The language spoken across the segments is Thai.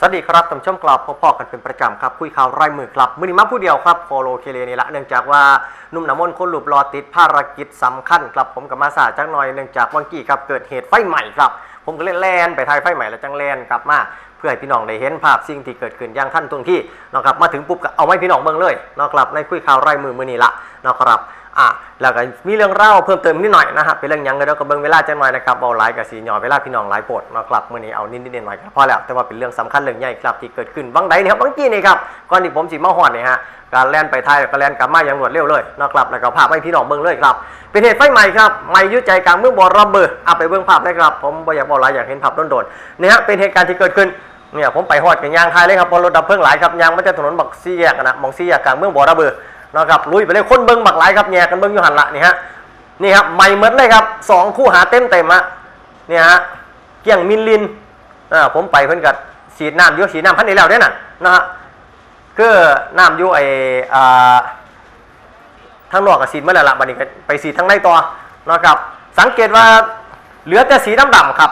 สวัสดีครับท่านชมกลับพบๆกันเป็นประจำครับ คุยข่าวไร่มือครับมือนี้มาผู้เดียวครับโคโลเคเลนี่ละเนื่องจากว่าหนุ่มน้ำมนต์คนหลุบรอติดภารกิจสำคัญครับผมกับมาสาจักหน่อยเนื่องจากวังกี้ครับเกิดเหตุไฟใหม่ครับ ผมก็เล่นแลนไปทายไฟใหม่แล้วจังแลนกลับมาเพื่อให้พี่น้องได้เห็นภาพสิ่งที่เกิดขึ้นอย่างท่านตรงที่นะครับมาถึงปุ๊บก็เอาไว้พี่น้องเบิ่งเลยนะครับในคุยข่าวไร่มือมือนี้ละนะครับ อะแล้วก็มีเรื่องเล่าเพิ่มเติมนิดหน่อยนะฮะเป็นเรื่องยังก็เดี๋ยวก็เบิ่งเวลาจังหน่อยนะครับเอาหลายกับสีหน่อยเวลาพี่น้องหลายโปรดนะครับมื้อนี้เอานิดนิดหน่อยก็พอแล้วแต่ว่าเป็นเรื่องสำคัญเรื่องใหญ่ครับที่เกิดขึ้นบางใดนี่ยครับบางกี้นี่ครับก่อนที่ผมสิมาฮอดนี่ฮะการแล่นไปไทยแล้วก็แล่นกลับมาอย่างรวดเร็วเลยนะครับแล้วก็ภาพให้พี่น้องเบิ่งเลยครับ เป็นเหตุไฟใหม่ครับไหม่ยุดใจกลางเมืองบ่อระเบิดเอาไปเบิ่งภาพได้ครับผมบ่อยากบอกหลายอยากเห็นภาพโดนๆเนี่ยฮะเป็นเหตุการณ์ที่เกิดขึ้นเนี่ยผมไปฮอดกันยางไทยเลยครับพอรถดับเพลิงหลายครับยางมาจากถนนบักซี่แยกนะมองซี่แยกกลางเมืองบ่อระเบิด นะครับลุยไปเลยคนเบิ่งบักหลายครับแย่กันเบิ่งอยู่หันละนี่ฮะนี่ครับใหม่เมือนเลยครับสองคู่หาเต็มเต็มๆอะเนี่ยฮะเกี่ยงมินลินอ่าผมไปเพิ่นกับฉีน้ำอยุ่ฉีน้ำพันนี้แล้วเด้น่ะนะฮะคือน้ำอยุ่ไออ่าทางนอกกับฉีเมื่อไหร่ละบัดนี้ไปฉีดทางในต่อนะครับสังเกตว่าเหลือแต่สีดำๆครับ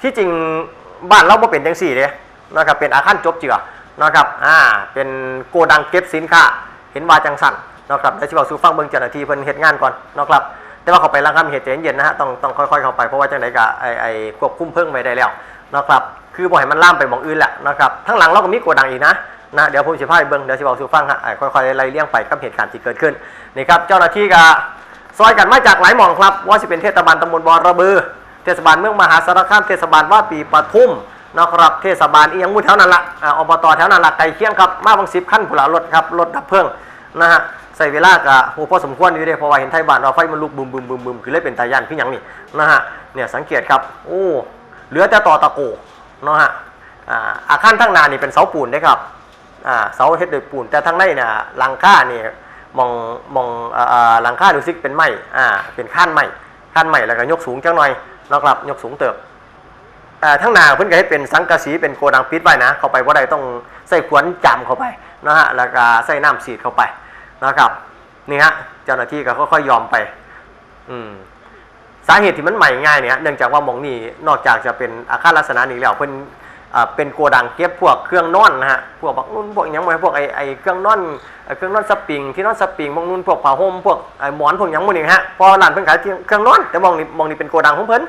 ที่จริงบ้านเราบ่เป็นจังสีเด้นะครับเป็นอาคารจบเจือนะครับอ่าเป็นโกดังเก็บสินค้า เห็นว่าจังสั่นนะครับแล้วสิบอกสู่ฟังเบิ่งเจ้าหน้าที่เพิ่นเฮ็ดงานก่อนนะครับแต่ว่าเขาไปรังคัเหตุเย็นๆนะฮะต้องต้องค่อยๆเข้าไปเพราะว่าจังไดก็ไอไอควบคุมเพิ่งไว้ได้แล้วนะครับคือบ่ให้มันล่ามไปมองอื่นแหละนะครับทั้งหลังเราก็มีโกดังอีกนะนะเดี๋ยวผมสิพาไปเบิ่งเดี๋ยวสิบอกสู่ฟังฮะไอค่อยๆไล่เลี่ยงไปกับเหตุการณ์ที่เกิดขึ้นนี่ครับเจ้าหน้าที่ก็ซอยกันมาจากหลายหม่องครับว่าสิเป็นเทศบาลตำบลบอระบือเทศบาลเมืองมหาสารคามเทศบาลว่าปีปทุม นะครับเทศบาลอียังมู่แถวนั้นละออบตแถวนั้นละไกลเคียงครับมาบางสิบขั้นผุหลารถครับรถดับเพลิงนะฮะใส่เวลากะโอ้พอสมควรอยู่เด้เพราะว่าเห็นไทยบ้านเราไฟมันลุกบึมบึมบึมบึมคือเลยเป็นตาย่านคือหยังนี่นะฮะเนี่ยสังเกตครับโอ้เหลือแต่ต่อตะโกเนาะฮะอาอาคารทั้งนานี่เป็นเสาปูนได้ครับอ่าเสาเฮ็ดด้วยปูนแต่ทั้งในเนี่ยหลังคานี่มองมองอ่าอ่าหลังคาดูซิกเป็นไม้อ่าเป็นข้านไม้ข้านไม้แล้วก็ยกสูงจังหน่อยนะครับยกสูงเติบ ทั้งหนาเพิ่นก็ให้เป็นสังกะสีเป็นโกดังปิดไว้นะ เข้าไปว่าใดต้องใส่ขวนจำเข้าไปนะฮะแล้วก็ใส่น้ำสีดเข้าไปนะครับนี่ฮะเจ้าหน้าที่ก็ค่อยๆยอมไป อืมสาเหตุที่มันใหม่ง่ายเนี่ยเนื่องจากว่ามองนี่นอกจากจะเป็นอาคารลักษณะนี้แล้วเพิ่นอ่าเป็นโกดังเก็บพวกเครื่องนอนนะฮะพวกบักนุ่นพวกยังไงพวกไอไอเครื่องนอนเครื่องนอนสปริงที่นอนสปริงพวกนุ่นพวกผ้าห่มพวกไอหมอนพวกยังพวกนี้ฮะพอร้านเพิ่นขายเครื่องนอนแต่มองนี่มองนี่เป็นโกดังของเพิ่น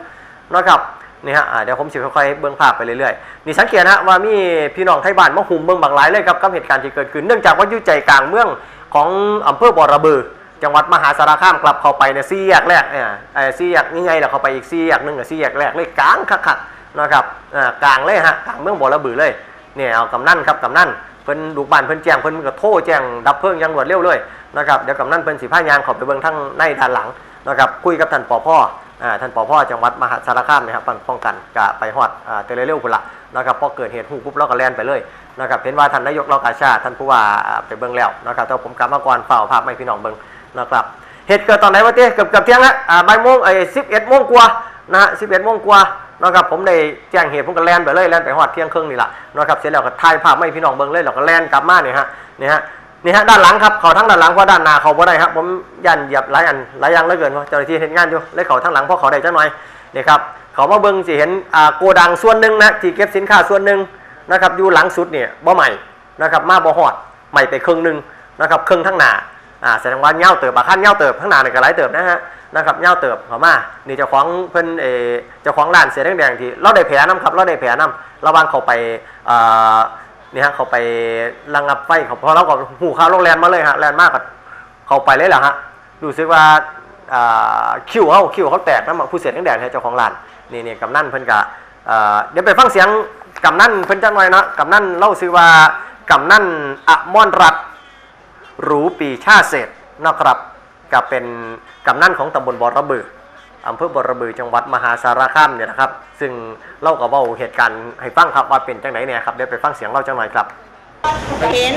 นะครับ นี่ฮะเดี๋ยวผมสิค่อยๆเบื้องภาพไปเรื่อยๆนี่สังเกตนะว่ามีพี่น้องไทยบ้านมาหุมเมืองบางหลายเลยครับกับเหตุการณ์ที่เกิดขึ้นเนื่องจากว่าอยู่ใจกลางเมืองของอำเภอบ่อระบือ จังหวัดมหาสารคามกลับเข้าไปในซี่แยกแรกเนี่ยไอ้ซี่แยกนี่ไงล่ะเข้าไปอีกซี่แยกหนึ่งกับซี่แยกแรกเลยกลางคักๆนะครับอ่ากลางเลยฮะกลางเมืองบ่อระบือเลยเนี่ยเอากำนั่นครับกำนันเพิ่นดูบ้านเพิ่นแจ้งเพิ่นก็โทรแจ้งดับเพลิงยังรวดเร็วเลยนะครับเดี๋ยวกำนันเพิ่นสิพายางเข้าไปเบิ่งทางในด้านหลังนะครับคุยกับท่านปอพ่อ ท่านปอพ่อจังหวัดมหาสารคามนะครับป้องกันกะไปฮอดเตเลเร็วพุ่นละนะครับพอเกิดเหตุหูปุ๊บเราก็แล่นไปเลยนะครับเห็นว่าท่านนายกเรากาชาท่านผู้ว่าไปเบิ่งแล้วนะครับแต่ผมกลับมาก่อนเฝ้าภาพไม่พี่น้องเบิ่งนะครับเหตุเกิดตอนไหนวะเต้เกือบเกือบเที่ยงล้วอ่าบ่ายโมงไอ้สิบเอ็ดโมงกว่านะฮะสิบเอ็ดโมงกว่านะครับผมได้แจ้งเหตุผมก็แล่นไปเลยแล่นไปฮอดเที่ยงครึ่งนี่แหละนะครับเสร็จแล้วก็ถ่ายภาพไม่พี่น้องเบิ่งเลยเราก็แล่นกลับมาเนี่ยฮะเนี่ยฮะ นี่ฮะด้านหลังครับเขาทั้งด้านหลังเพราะด้านหน้าเขาบ่ได้ครับผมยันเหยียบหลายอันหลายอย่างเหลือเกินเพราเจ้าหน้าที่เห็นงานอยู่เลยเขาทั้งหลังเพราะเขาได้จังหน่อยนี่ครับเขามาเบิ่งสิเห็นอ่าโกดังส่วนหนึ่งนะที่เก็บสินค้าส่วนหนึ่งนะครับอยู่หลังสุดเนี่ยบ่ใหม่นะครับมาบ่ฮอดใหม่ไปครึ่งหนึ่งนะครับครึ่งทั้งหน้าอ่าแสดงว่าเงาเติบอาคันเงาเติบทั้งหน้านี่ก็หลายเติบนะฮะนะครับเงาเติบเขามานี่เจ้าของเพิ่นเอเจ้าของร้านเสียแดงๆที่เราได้แผลน้ำครับเราได้แผลน้ำระว่างเขาไปอ่า นี่ฮะเขาไประงับไฟเขาพอเราก็หูข่าวโรงแรมมาเลยฮะแลนด์มากกับเขาไปเลยแหละฮะรู้สึกว่าคิวเขาคิวเขาแตกน้ำมันผู้เสียทั้งแดดเจ้าของร้านนี่นี่กำนันเพิ่นกะเดี๋ยวไปฟังเสียงกำนันเพิ่นจังหน่อยนะกำนันเล่าซื้อว่ากำนันอมรรัตหรูปีชาเศษนะครับก็เป็นกำนันของตำบลบอระบือ อำเภอบอระบือจังหวัดมหาสารคามเนี่ยนะครับ ซึ่งเล่ากับว่าเหตุการณ์ให้ฟังครับว่าเป็นจังไหนเนี่ยครับเดี๋ยวไปฟังเสียงเล่าจังหน่อยครับเห็น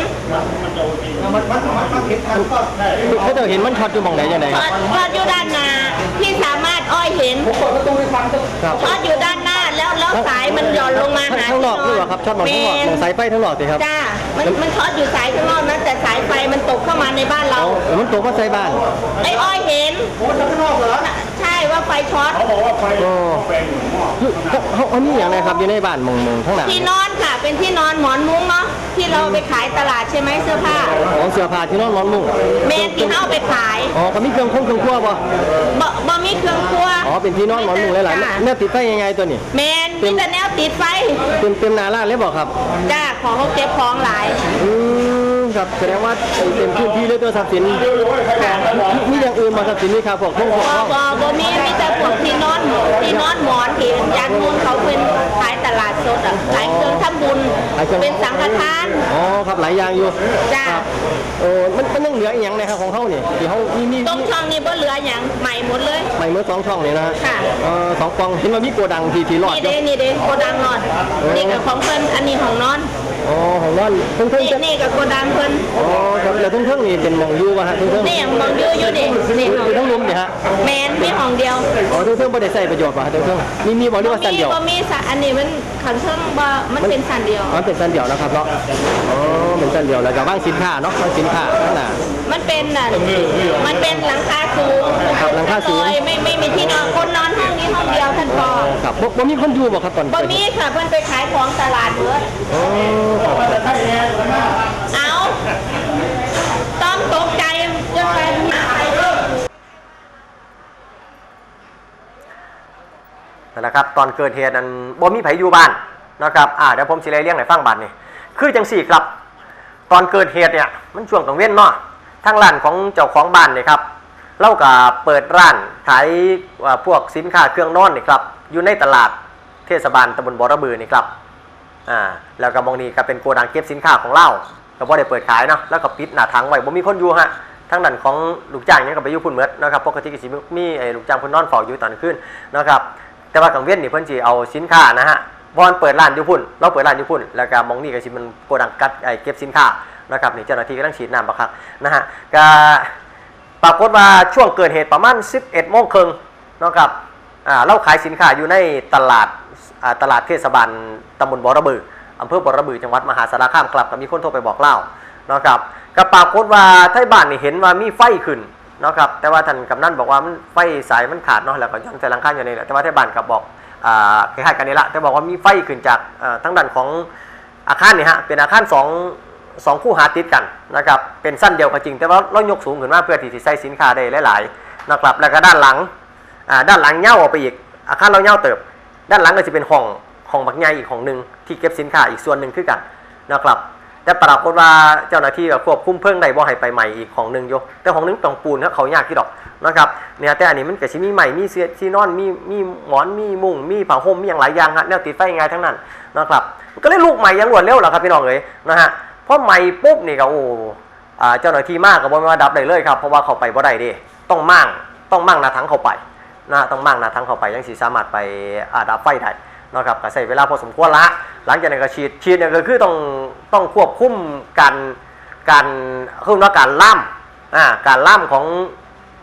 เขาจะเห็นมันช็อตอยู่มองไหนยังไงครับทอดอยู่ด้านหน้าที่สามารถอ้อยเห็นครับทอดอยู่ด้านหน้าแล้วแล้วสายมันหย่อนลงมาหาข้างนอกหรือเปล่าครับช็อตมองข้างนอกเมมองสายไฟข้างนอกสิครับจ้ามันมันทอดอยู่สายข้างนอกนะแต่สายไฟมันตกเข้ามาในบ้านเราเอาเออมันตกมาใส่บ้านไอ้อ้อยเห็นใช่ ว่าไฟช็อต เขาบอกว่าไฟโอ้แปลงอยู่หม้อคือเขาเขาเขามีอย่างไรครับอยู่ในบ้านมงมงทั้งหลังที่นอนค่ะ เป็นที่นอนหมอนมุ้งเนาะที่เราไปขายตลาดใช่ไหมเสื้อผ้าของเสื้อผ้าที่นอนนอนมุ้งเมนที่เขาเอาไปขายอ๋อก็มีเครื่องคงเครื่องครัวป่ะบ่บ่มีเครื่องครัวอ๋อเป็นที่นอนนอนมุ้งหลายจ้ะๆแม่ติดไฟยังไงตัวนี้ เมนมีแต่แนวติดไฟเต็มเต็มหนาร้านเลยบอกครับ จ้าของเขาเก็บของหลาย อืม ครับแสดงว่าเต็มพื้นที่เลยตัวทรัพย์สินมีอย่างอื่นมาทรัพย์สินนี่ครับพวกพวกพวกบ่บ่บ่มีมีแต่พวกที่นอนที่นอนหมอนที่ยานมูลเขาเป็นขายตลาดสดอะขายเครื่องทำบุญเป็นสังฆทานอ๋อครับหลายอย่างอยู่จ้าครับเออมันมันยังเหลืออีกอย่างนะครับของเขาเนี่ยที่เขามีมีตรงช่องนี้บ่เหลืออย่างใหม่หมดเลยใหม่เมื่อสองช่องเลยนะค่ะเออสองกล่องเห็นว่ามีโกดังที่ที่รอดนี่อยู่เด้นี่เด้โกดังนอนนี่กับของเพิ่นอันนี้ของนอน อ๋อของนอนเพิ่งเพิ่งนี่จะนี่กับโกดังเพิ่นอ๋อครับแล้วเพิ่งเพิ่งนี่เป็นหมองยูป่ะฮะเพิ่งเพิ่งนี่มองอยู่อยู่ดินี่อยู่ทั้งรุมเนี่ยฮะแมนมีห้องเดียวอ๋อเพิ่งเพิ่งไม่ได้ใส่ประโยชน์ป่ะเพิ่งเพิ่งมีมีบอกเรียกว่าสันเดียวบ่มีสะอันนี้มัน ขันเชิงบ่มันเป็นสันเดียวอ๋อเป็นสันเดียวนะครับเนาะอ๋อเป็นสันเดียวแล้วก็ว่างสินค้าเนาะว่างสินค้าข้างหน้า มันเป็นน่ะมันเป็นหลังคาสูงครับหลังคาสูงลอยไม่ไม่มีที่นอนคนนอนห้องนี้ห้องเดียวท่านพอครับบ่บ่มีคนอยู่บ่ครับตอนบ่มีค่ะเพิ่นไปขายของตลาดเบิดอ๋อครับ เอาต้องตกใจยังไง นั่นแหละครับตอนเกิดเหตุนั้นบ่มีไผอยู่บ้านนะครับอ่าเดี๋ยวผมสิไล่เรียงให้ฟังบัดนี่คือจังสี่ครับ ตอนเกิดเหตุเนี่ยมันช่วงกลางเว้นเนาะทางร้านของเจ้าของบ้านเนี่ยครับเล่ากับเปิดร้านขายพวกสินค้าเครื่องนอนนี่ครับอยู่ในตลาดเทศบาลตำบลบอระบือนี่ครับอ่าแล้วก็มองนี่ก็เป็นโกดังเก็บสินค้าของเล่าก็บ่ได้เปิดขายเนาะแล้วก็ปิดหน้าถังไว้บ่มีคนอยู่ฮะทั้งนั้นของลูกจ้างเนี่ยก็ไปอยู่พุ่นเมดนะครับปกติก็สิมีไอ้ลูกจ้างพิ่นนอนเฝ้าอยู่ตอนกลางคืนนะครับ แต่ว่ากลางเว้นนี่เพิ่นสิเอาสินค้านะฮะบอนเปิดร้านอยู่พุ่น เราเปิดร้านอยู่พุ่น แล้วก็มองนี่ก็สิมันโกดังกัดไอ้เก็บสินค้านะครับนี่เจ้าหน้าที่กำลังฉีดน้ำบักคักนะฮะก็ปรากฏว่าช่วงเกิดเหตุประมาณ 11โมงครึ่งนะครับอ่าเราขายสินค้าอยู่ในตลาดอ่าตลาดเทศบาลตำบลบ่อระบืออำเภอบ่อระบือจังหวัดมหาสารคามครับก็มีคนโทรไปบอกเล่านะครับก็ปรากฏว่าไทบ้านนี่เห็นว่ามีไฟขึ้น เนาะครับแต่ว่าท่านกำนันบอกว่ามันไฟสายมันขาดเนาะแล้วก็ย้อนใส่หลังคาอยู่นี่แหละแต่ว่าเที่บ้านกับบอกอ่าคล้ายๆกันนี่ละแต่บอกว่ามีไฟขึ้นจากทั้งด้านของอาคารนี่ฮะเป็นอาคารสองสองคู่หาติดกันนะครับเป็นสั้นเดียวก็จริง แต่ว่าเรายกสูงขึ้นมาเพื่อที่จะใส่สินค้าได้หลายๆนะครับแล้วก็ด้านหลังอ่าด้านหลังเง่าออกไปอีก อาคารเราเง่าเติบ ด้านหลังก็จะเป็นห้องห้องบักใหญ่อีกห้องหนึ่งที่เก็บสินค้าอีกส่วนหนึ่งคือกันนะครับ แต่ปรากฏว่าเจ้าหน้าที่ก็ควบคุมเพลิงได้บ่ให้ไปใหม่อีกของหนึ่งอยู่แต่ของหนึงตองปูนเขายากที่ดอกนะครับเนี่ยแต่อันนี้มันก็สิมีใหม่มีเสียที่นอนมีมีหมอนมีมุ้งมีผ้าห่มมีอย่างหลายอย่างฮะแนวติดไฟยังไงทั้งนั้นนะครับก็เลยลูกใหม่ยังรวดเร็วหละครับพี่น้องเอ๋ยนะฮะเพราะใหม่ปุ๊บนี่ก็โอ้อ่าเจ้าหน้าที่มากก็บ่มาดับได้เลยครับเพราะว่าเขาไปบ่ได้ด้ต้องมั่งต้องมั่งหน้าถังเขาไปนะต้องมั่งหน้าถังเขาไปยังสิสามารถไปอ่าดับไฟได้นะครับก็ใช้เวลาพอสมควรละ หลังจากนั้นก็ฉีดฉีดเนี่ยก็คือต้องต้องควบคุมการการคือว่าการล่ำอ่าการล่ำของ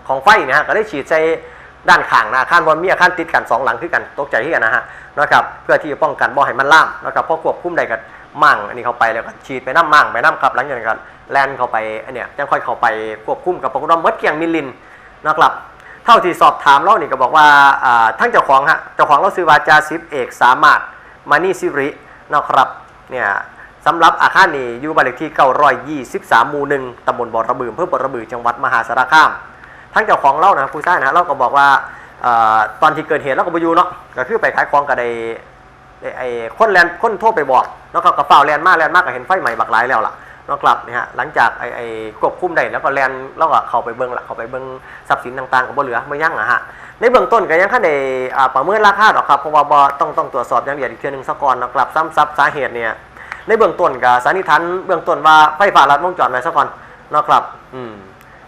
ของไฟเนี่ยฮะก็ได้ฉีดใส่ด้านข้างนะอาคารบอลมีอาคารติดกันสองหลังคือกันตกใจที่กันนะฮะนะครับเพื่อที่จะป้องกันบ่ให้มันล่ำนะครับพอควบคุมได้ก็มั่งอันนี้เข้าไปแล้วก็ฉีดไปน้ำมั่งไปน้ำครับหลังจากนั้นก็แลนเข้าไปอันเนี้ยจังค่อยเข้าไปควบคุมกับปรากฏว่าเมดเกียงมิลินนะครับเท่าที่สอบถามเรานี่ก็บอกว่าอ่าทั้งเจ้าของฮะเจ้าของเราซื้อวาจาซิบเอกสามารถมานี่ซิริ นะครับเนี่ยสำหรับอาคารนี้อยู่บ้านเลขที่ 923หมู่หนึ่งตำบลบ่อระบือเพื่อบ่อระบือจังหวัดมหาสารคามทั้งเจ้าของเล่านะผู้ชายนะเราก็บอกว่าออตอนที่เกิดเหตุเราก็ไปอยู่เนาะก็คือไปขายของกับไอ้ไอ้ไอ้คนแลนคนโทรไปบอกแล้วก็กระเป๋าแลนมากแลนมากก็เห็นไฟใหม่บักหลายแล้วล่ะเนาะกลับนี่ฮะหลังจากไอ้ไอ้ควบคุมได้แล้วก็แลนแล้วก็เข้าไปเบิ้งละเข้าไปเบิ้งทรัพย์สินต่างๆก็บ่เหลือไม่ยั่งอะฮะ ในเบื้องต้นก็ยังคันได้อ่าประเมินราคาหรอกครับเพราะว่าบต้องต้องตรวจสอบอย่างละเอียดอีกเทื่อนึงซะก่อนนะกลับซ้ำซับสาเหตุเนี่ยในเบื้องต้นก็สันนิษฐานเบื้องต้นว่าไฟฟ้าลัดวงจรไว้ซะก่อนนะครับอืม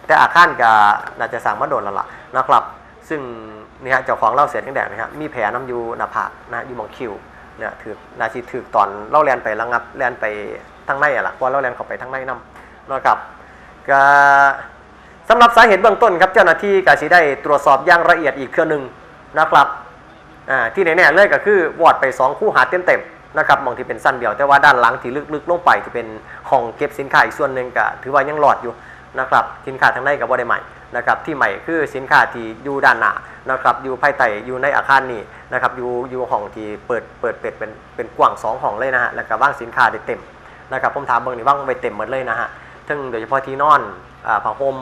แต่อาคารก็น่าจะสั่งมาโดนแล้วล่ะนะครับ ซึ่งนี่ฮะเจ้าของเล่าเสียทั้งแดดนะครับมีแผลน้ำยูหน้าผากนะอยู่มองคิวเนี่ยถือนาทีถือตอนเล่าแลนไประงับแลนไปทั้งในอะล่ะเพราะเล่าแลนเข้าไปทั้งในน้ำนะครับก็ สำหรับสาเหตุเบื้องต้นครับเจ้าหน้าที่ก็สิได้ตรวจสอบอย่างละเอียดอีกเครื่องหนึ่งนะครับที่แน่ๆเลยก็คือวอดไปสองคู่หาเต็มๆนะครับมองที่เป็นสั้นเดียวแต่ว่าด้านหลังที่ลึกๆลงไปที่เป็นห้องเก็บสินค้าอีกส่วนหนึ่งก็ถือว่ายังหลอดอยู่นะครับสินค้าทางในกับบริใหม่นะครับที่ใหม่คือสินค้าที่อยู่ด้านหน้านะครับอยู่ภายใต้อยู่ในอาคารนี้นะครับอยู่อยู่ห้องที่เปิดเปิดเป็ดเป็นเป็นกว้างสองห้องเลยนะฮะแล้วก็ว่างสินค้าได้เต็มนะครับผมถามเบิ่งนี่ว่างไปเต็มหมดเลยนะฮะทั้งโดยเฉพาะที่นอนอ่าผ้าห่ม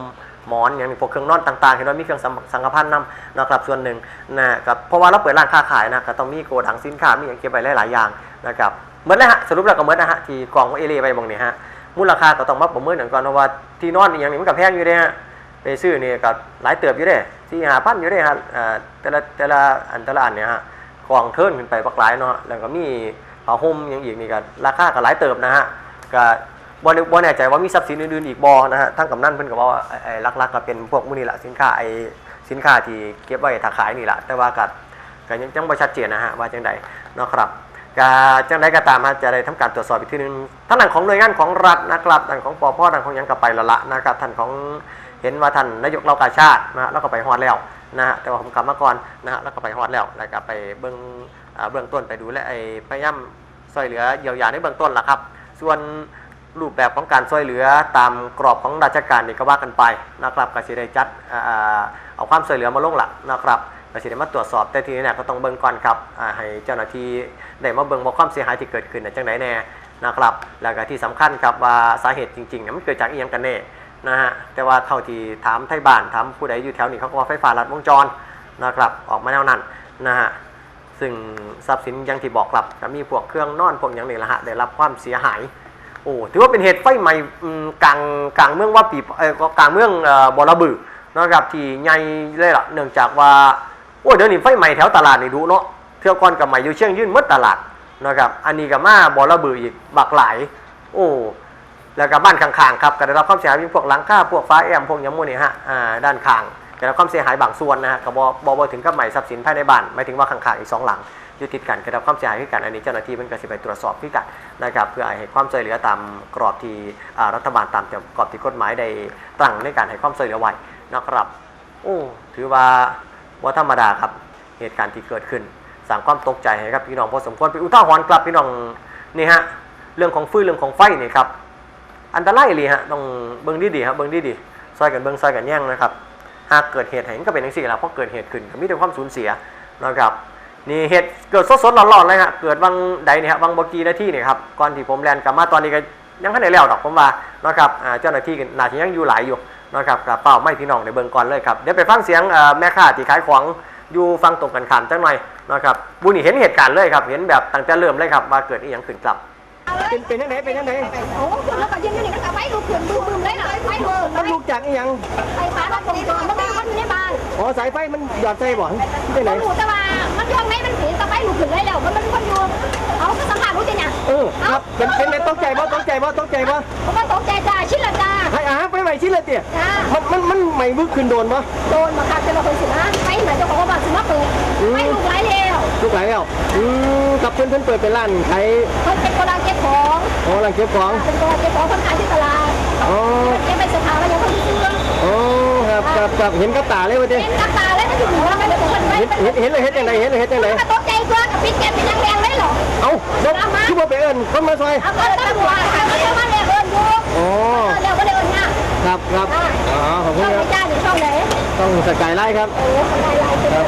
หมอนอย่างนี้พวกเครื่องนอนต่างๆเห็นว่ามีเครื่องสังสังฆพันธ์นำนะครับส่วนหนึ่งนะครับเพราะว่าเราเปิดร้านค้าขายนะก็ต้องมีโกดังสินค้ามีอย่างเก็บไว้หลายๆอย่างนะครับเหมือนเลยฮะสรุปแล้วก็เหมือนนะฮะที่กล่องเอเล่ไปบางเนี่ยฮะมูลค่าก็ต้องมาประเมินก่อนนะว่าที่นอนอย่างนี้มันก็แพงอยู่เด้ฮะไปซื้อเนี่ยก็หลายเติบอยู่เด้ที่หาพันอยู่เด้ฮะแต่ละแต่ละอันแต่ละอันเนี่ยฮะกองเทิร์นขึ้นไปบักหลายเนาะแล้วก็มีผ้าห่มอย่างอีกนี่ก็ราคาก็หลายเติบนะฮะก็ บ่ได้บ่แน่ใจว่ามีทรัพย์สินอื่นๆอีกบ่นะฮะทั้งกำนันเพิ่นก็บอกว่าไอ้ลักๆก็เป็นพวกมื้อนี้ล่ะสินค้าไอ้สินค้าที่เก็บไว้ถ้าขายนี่แหละแต่ว่าก็ก็ยังจังบ่ชัดเจนนะฮะว่าจังใดนะครับก็จังใดก็ตามฮะจะได้ทำการตรวจสอบอีกทีนึงท่านนั้นของหน่วยงานของรัฐนะครับท่านของปพท่านของยังก็ไปละละนะครับท่านของเห็นว่าท่านนายกเรากาชาตินะฮะแล้วก็ไปฮอดแล้วนะฮะแต่ว่าผมกลับมาก่อนนะฮะแล้วก็ไปฮอดแล้วแล้วก็ไปเบื้องเบื้องต้นไปดูและไอ้พยายามช่วยเหลือเยียวยาในเบื้องต้นละครับ ส่วน รูปแบบของการช่วยเหลือตามกรอบของราชการนี่ก็ว่ากันไปนะครับกสิได้จัดเอาความช่วยเหลือมาลงหลักนะครับกสิได้มาตรวจสอบแต่ทีนี้เนี่ยก็ต้องเบื้องก่อนครับให้เจ้าหน้าที่ได้มาเบื้องว่าความเสียหายที่เกิดขึ้นจังไหนแน่นะครับแล้วก็ที่สำคัญครับว่าสาเหตุจริงๆเนี่ยมันเกิดจากอีหยังกันแน่นะฮะแต่ว่าเท่าที่ถามไทยบ้านถามผู้ใดอยู่แถวนี้เขาก็ว่าไฟฟ้าลัดวงจรนะครับออกมาแนวนั้นนะฮะซึ่งทรัพย์สินยังที่บอกครับก็มีพวกเครื่องนอนพวกอย่างนี้ละฮะได้รับความเสียหาย โอ้ถือว่าเป็นเหตุไฟไหม้กลางกลางเมืองว่าปีกลางเมืองบอระบือนะครับที่ใหญ่เลยล่ะเนื่องจากว่าโอ้เดี๋ยวนี้ไฟไหม้แถวตลาดนี่ดูเนาะเที่ยวก่อนกับใหม่อยู่เชียงยืนมดตลาดนะครับอันนี้กับมาบอระบืออีกบักหลาย โอ้แล้วก็บ้านข้างๆครับก็ได้รับความเสียหายพวกหลังคาพวกฟ้าแอมพวกยางมูนี่ฮะอ่าด้านข้างได้รับความเสียหายบางส่วนนะฮะก็บอบอบถึงกับใหม่ทรัพย์สินภายในบ้านหมายถึงว่าข้างๆอีกสองหลัง ยู่ติดกันก็ได้รับความเสียหายขึ้นกันอันนี้เจ้าหน้าที่เป็นก็สิไปตรวจสอบขึ้นกันนะครับเพื่อให้ความช่วยเหลือตามกรอบที่รัฐบาลตามกรอบที่กฎหมายได้ตั้งในการให้ความช่วยเหลือไว้นะครับโอ้ถือว่าว่าธรรมดาครับเหตุการณ์ที่เกิดขึ้นสร้างความตกใจให้ครับพี่น้องพอสมควรเป็นอุทาหรณ์กลับพี่น้องนี่ฮะเรื่องของฟืนเรื่องของไฟนี่ครับอันตรายเลยฮะต้องเบิ่งดีๆครับเบิ่งดีๆซอยกันเบิ่งซอยกันแย่งนะครับหากเกิดเหตุเห็นก็เป็นอย่างสี่แล้วเพราะเกิดเหตุขึ้นก็มีแต่ความสูญเสียนะครับ นี่เหตุเกิดสดๆร้อนๆเลยฮะเกิดบางใดเนี่ยครับบางบกีนาที่เนี่ยครับก่อนที่ผมแลนกลับมาตอนนี้ก็ยังไม่ได้แล้วดอกผมว่านะครับเจ้าหน้าที่น่าจะยังอยู่หลายอยู่นะครับกับเป้าไม่พี่น้องในเบิ่งก่อนเลยครับเดี๋ยวไปฟังเสียงแม่ค้าที่ขายของอยู่ฟังตรงกันข้ามจังหน่อยนะครับบุนี่เห็นเหตุการณ์เลยครับเห็นแบบตั้งแต่เริ่มเลยครับว่าเกิดอีหยังขึ้นกลับ เป็นเป็นยังไงเป็นยังไงโอ้คุณแล้วก็ยืนอยู่นี่ก็ไฟลุกขึ้นดูบึมเลยล่ะไฟเบอร์มันลูกจากอีหยังไฟฟ้ามันตรงจรมันไม่คนอยู่ในบ้านอ๋อสายไฟมันหยอดใจบ่อนที่ไหนมันรู้แต่ว่ามันย่องไหนมันถึงตะไฟลุกขึ้นเลยแล้วมันเป็นคนอยู่เอาก็สัมผัสรู้จักเนี่ยเออครับเป็นเป็นไงตกใจบ่ตกใจบ่ตกใจบ่ผมก็ตกใจจ้าชิละจ้าให้อาไปใหม่ชิ้นละเตี้ยจ้ามันมันมันใหม่บึกขึ้นโดนบ่โดนมาค่ะจะมาคนสินะไฟเหมือนเจ้าของบ้านสิมาเปิดไฟลุกไหลแล้ว ลูกไหลแล้วอืมกับเพื่อนเพื่อนเปิดเป็นร้านขายคนเป็นคนรังเก็บของอ๋อร้านเก็บของ เป็นคนรังเก็บของคนขายที่ตลาดอ๋อ เก็บไปสถานแล้วยังคนซื้ออ๋อครับครับครับเห็นกับตาเลยว่าเตี้ยเห็นกับตาเลยมันอยู่หัวมันเป็นคนไว้เห็นเห็นเห็นเลยเห็นยังไงเห็นเลยเห็นยังไงมันตกใจตัวกับพี่แกเป็นยังแดงเลยหรอเอ้าเด็กคือบ่ไปเอิ้นคนมาซอยเอาก็ตำรวจค่ะเขาเรียกว่าเรียกเอิญอยู่อ๋อเรียกว่าเรียกเอิญเนี่ยครับครับอ๋อขอบคุช่ณองครับไม่จ้าอยู่ช่องไหนต้องสกายไลท์ครับโอ้คนไทยหลายคนครับ